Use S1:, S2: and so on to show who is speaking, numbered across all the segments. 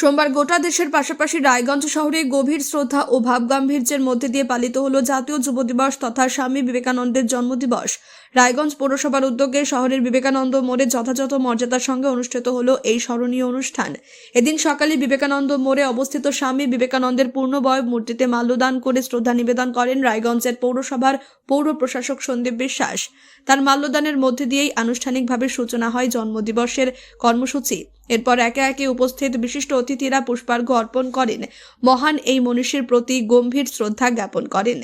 S1: সোমবার গোটা দেশের পাশাপাশি রায়গঞ্জ শহরে গভীর শ্রদ্ধা ও ভাবগাম্ভীর্যের মধ্যে দিয়ে পালিত হলো জাতীয় যুব দিবস তথা স্বামী বিবেকানন্দের জন্মদিবস। রায়গঞ্জ পৌরসভার উদ্যোগে শহরের বিবেকানন্দ মোড়ে যথাযথ মর্যাদার সঙ্গে অনুষ্ঠিত হলো এই স্মরণীয় অনুষ্ঠান। এদিন সকালে বিবেকানন্দ মোড়ে অবস্থিত স্বামী বিবেকানন্দের পূর্ণবয় মূর্তিতে মাল্যদান করে শ্রদ্ধা নিবেদন করেন রায়গঞ্জের পৌরসভার পৌর প্রশাসক সন্দীপ বিশ্বাস। তার মাল্যদানের মধ্যে দিয়েই আনুষ্ঠানিকভাবে সূচনা হয় জন্মদিবসের কর্মসূচি। এরপর একে একে উপস্থিত বিশিষ্ট অতিথিরা পুষ্পার্ঘ অর্পণ করেন। মহান এই মনীষীর প্রতি গম্ভীর শ্রদ্ধা জ্ঞাপন করেন।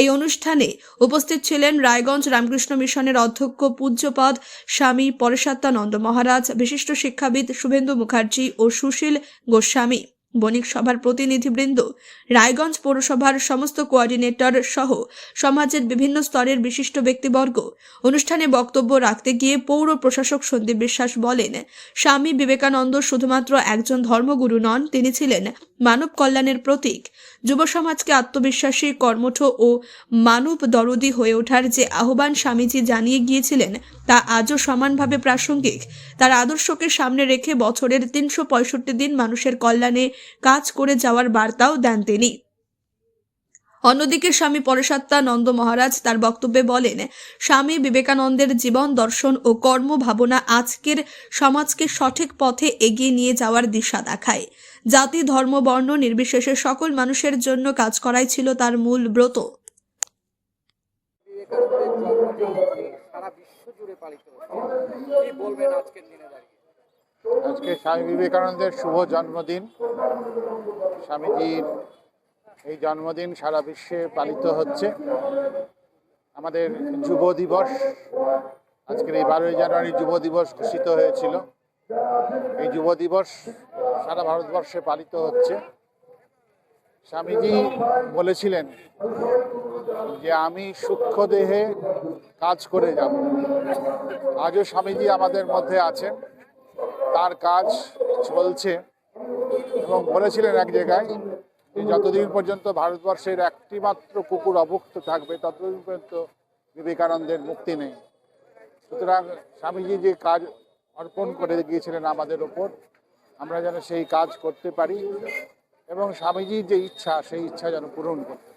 S1: এই অনুষ্ঠানে উপস্থিত ছিলেন রায়গঞ্জ রামকৃষ্ণ মিশনের অধ্যক্ষ পূজ্যপদ স্বামী পরেশাত্মানন্দ মহারাজ, বিশিষ্ট শিক্ষাবিদ শুভেন্দু মুখার্জি ও সুশীল গোস্বামী, বণিক সভার প্রতিনিধিবৃন্দ, রায়গঞ্জ পৌরসভার সমস্ত কোঅর্ডিনেটর সহ সমাজের বিভিন্ন স্তরের বিশিষ্ট ব্যক্তিবর্গ। অনুষ্ঠানে বক্তব্য রাখতে গিয়ে পৌর প্রশাসক সন্দীপ বিশ্বাস বলেন, স্বামী বিবেকানন্দ শুধুমাত্র একজন ধর্মগুরু নন, তিনি ছিলেন মানব কল্যাণের প্রতীক। যুব সমাজকে আত্মবিশ্বাসী, কর্মঠ ও মানব দরদি হয়ে ওঠার যে আহ্বান স্বামীজি জানিয়ে গিয়েছিলেন, তা আজও সমানভাবে প্রাসঙ্গিক। তার আদর্শকে সামনে রেখে বছরের তিনশো পঁয়ষট্টি দিন মানুষের কল্যাণে কাজ করে যাওয়ার বার্তাও দেন তিনি। অন্যদিকে স্বামী পরেশাত্মানন্দ মহারাজ তার বক্তব্যে বলেন স্বামী বিবেকানন্দের জীবন দর্শন ও কর্ম ভাবনা আজকের সমাজকে সঠিক পথে এগিয়ে নিয়ে যাওয়ার দিশা দেখায়। জাতি ধর্ম বর্ণ নির্বিশেষে সকল মানুষের জন্য কাজ করাই ছিল তার মূল ব্রত।
S2: আজকে স্বামী বিবেকানন্দের শুভ জন্মদিন। স্বামীজির এই জন্মদিন সারা বিশ্বে পালিত হচ্ছে। আমাদের যুব দিবস, আজকের এই বারোই জানুয়ারি যুব দিবস ঘোষিত হয়েছিল। এই যুব দিবস সারা ভারতবর্ষে পালিত হচ্ছে। স্বামীজি বলেছিলেন যে, আমি সূক্ষ্ম দেহে কাজ করে যাব। আজও স্বামীজি আমাদের মধ্যে আছেন। তার কাজ চলছে। এবং বলেছিলেন এক জায়গায় যতদিন পর্যন্ত ভারতবর্ষের একটি মাত্র কুকুর অভুক্ত থাকবে, ততদিন পর্যন্ত বিবেকানন্দের মুক্তি নেই। সুতরাং স্বামীজি যে কাজ অর্পণ করে গিয়েছিলেন আমাদের ওপর, আমরা যেন সেই কাজ করতে পারি এবং স্বামীজির যে ইচ্ছা, সেই ইচ্ছা যেন পূরণ করতে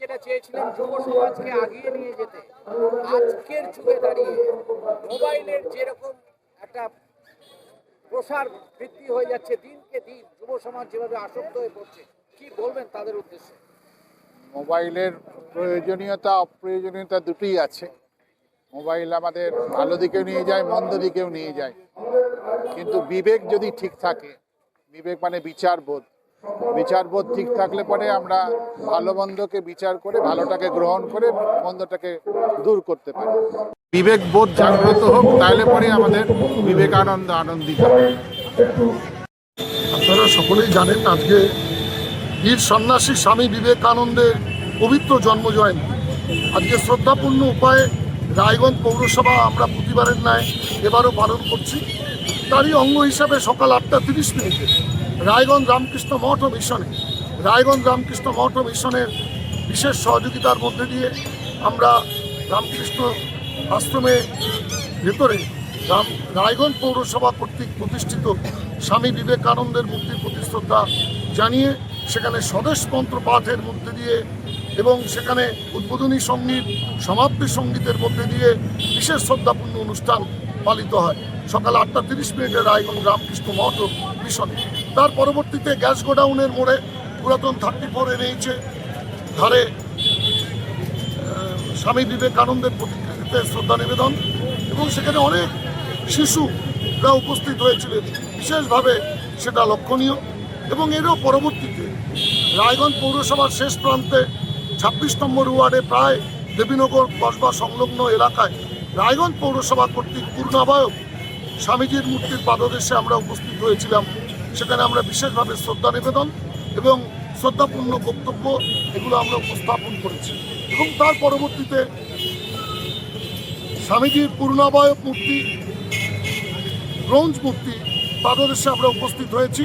S3: যেটা যুব সমাজকে আগিয়ে নিয়ে যেতে, আজকের যুগে দাঁড়িয়ে মোবাইলের যেরকম একটা প্রসার বৃদ্ধি হয়ে যাচ্ছে দিনকে দিন। যুব সমাজ যেভাবে আসক্ত হয়ে পড়ছে, কি বলবেন তাদের উদ্দেশ্যে?
S2: মোবাইলের প্রয়োজনীয়তা, অপ্রয়োজনীয়তা দুটোই আছে। মোবাইল আমাদের ভালো দিকেও নিয়ে যায়, মন্দ দিকেও নিয়ে যায়। কিন্তু বিবেক যদি ঠিক থাকে, বিবেক মানে বিচারবোধ বিচারবোধ ঠিক থাকলে পরে আমরা ভালো মন্দকে বিচার করে, ভালোটাকে গ্রহণ করে, মন্দটাকে দূর করতে পারি। বিবেকবোধ জাগ্রত হোক, তাহলে পরে আমাদের বিবেকানন্দ আনন্দিত
S4: আপনারা সকলেই জানেন আজকে বীর সন্ন্যাসী স্বামী বিবেকানন্দের পবিত্র জন্মজয়ন্তী। আজকে শ্রদ্ধাপূর্ণ উপায়ে রায়গঞ্জ পৌরসভা আমরা প্রতিবারের ন্যায় এবারও পালন করছি। তারই অঙ্গ হিসাবে সকাল আটটা তিরিশ মিনিটে রায়গঞ্জ রামকৃষ্ণ মঠ ও মিশনে, রায়গঞ্জ রামকৃষ্ণ মঠ ও মিশনের বিশেষ সহযোগিতার মধ্যে দিয়ে আমরা রামকৃষ্ণ আশ্রমে ভেতরে রায়গঞ্জ পৌরসভা কর্তৃক প্রতিষ্ঠিত স্বামী বিবেকানন্দের মূর্তির প্রতি শ্রদ্ধা জানিয়ে সেখানে স্বদেশ মন্ত্র পাঠের মধ্যে দিয়ে এবং সেখানে উদ্বোধনী সংগীত, সমাপ্তি সঙ্গীতের মধ্যে দিয়ে বিশেষ শ্রদ্ধাপূর্ণ অনুষ্ঠান পালিত হয়। সকাল আটটা তিরিশ মিনিটে রায়গঞ্জ রামকৃষ্ণ মঠ মিশনে। তার পরবর্তীতে গ্যাস গোডাউনের মোড়ে পুরাতন থার্টি ফোর এনেছে ধারে স্বামী বিবেকানন্দের প্রতিকৃতিতে শ্রদ্ধা নিবেদন এবং সেখানে অনেক শিশুরা উপস্থিত হয়েছিলেন। বিশেষভাবে সেটা লক্ষণীয় এবং এরও পরবর্তীতে রায়গঞ্জ পৌরসভার শেষ প্রান্তে ছাব্বিশ নম্বর ওয়ার্ডে প্রায় দেবীনগর কসবা সংলগ্ন এলাকায় রায়গঞ্জ পৌরসভা কর্তৃক পূর্ণাবায়ক স্বামীজির মূর্তির পাদদেশে আমরা উপস্থিত হয়েছিলাম। সেখানে আমরা বিশেষভাবে শ্রদ্ধা নিবেদন এবং শ্রদ্ধাপূর্ণ বক্তব্য এগুলো আমরা উপস্থাপন করেছি। এবং তার পরবর্তীতে স্বামীজির পূর্ণাবয়ব মূর্তি, ব্রোঞ্জ মূর্তি পাদদেশে আমরা উপস্থিত হয়েছি।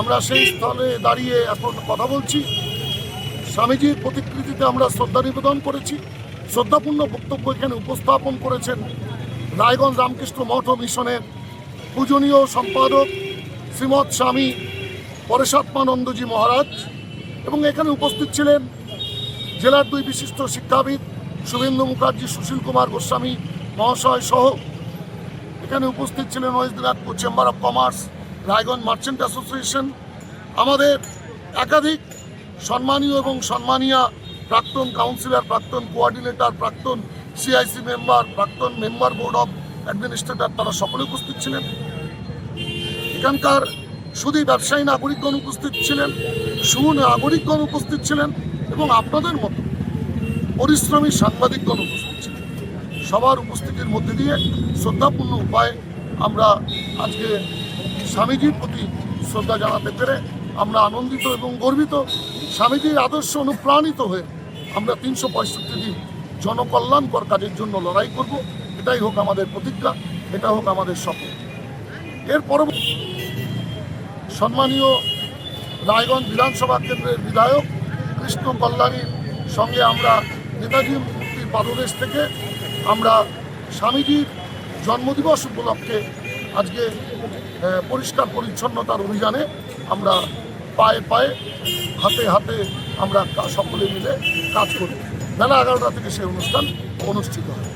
S4: আমরা সেই স্থলে দাঁড়িয়ে এখন কথা বলছি। স্বামীজির প্রতিকৃতিতে আমরা শ্রদ্ধা নিবেদন করেছি। শ্রদ্ধাপূর্ণ বক্তব্য এখানে উপস্থাপন করেছেন রায়গঞ্জ রামকৃষ্ণ মঠ মিশনের পূজনীয় সম্পাদক শ্রীমৎ স্বামী পরেশাত্মানন্দজি মহারাজ এবং এখানে উপস্থিত ছিলেন জেলার দুই বিশিষ্ট শিক্ষাবিদ শুভেন্দু মুখার্জি, সুশীল কুমার গোস্বামী মহাশয় সহ এখানে উপস্থিত ছিলেন West chamber of commerce Raiganj merchant association আমাদের একাধিক সম্মানীয় এবং সম্মানীয় প্রাক্তন কাউন্সিলর প্রাক্তন কোঅর্ডিনেটর প্রাক্তন সিআইসি মেম্বার প্রাক্তন মেম্বার বোর্ড অফ অ্যাডমিনিস্ট্রেটর তারা সকলে উপস্থিত ছিলেন। এখানকার শুধু ব্যবসায়ী নাগরিকগণ উপস্থিত ছিলেন শুভ নাগরিকগণ উপস্থিত ছিলেন এবং আপনাদের মতো পরিশ্রমী সাংবাদিকগণ উপস্থিত ছিলেন। সবার উপস্থিতির মধ্যে দিয়ে শ্রদ্ধাপূর্ণ উপায়ে আমরা আজকে স্বামীজির প্রতি শ্রদ্ধা জানাতে পেরে আমরা আনন্দিত এবং গর্বিত। স্বামীজির আদর্শ অনুপ্রাণিত হয়ে আমরা তিনশো পঁয়ষট্টি দিন জনকল্যাণকর কাজের জন্য লড়াই করব। এটাই হোক আমাদের প্রতিজ্ঞা, এটা হোক আমাদের স্বপ্ন এর পরবর্তী সম্মানীয় রায়গঞ্জ বিধানসভা কেন্দ্রের বিধায়ক কৃষ্ণ কল্যাণীর সঙ্গে আমরা নেতাজি পাদদেশ থেকে আমরা স্বামীজির জন্মদিবস উপলক্ষে আজকে পরিষ্কার পরিচ্ছন্নতার অভিযানে আমরা পায়ে পায়ে, হাতে হাতে আমরা সকলে মিলে কাজ করি। বেলা এগারোটা থেকে সেই অনুষ্ঠান অনুষ্ঠিত হয়।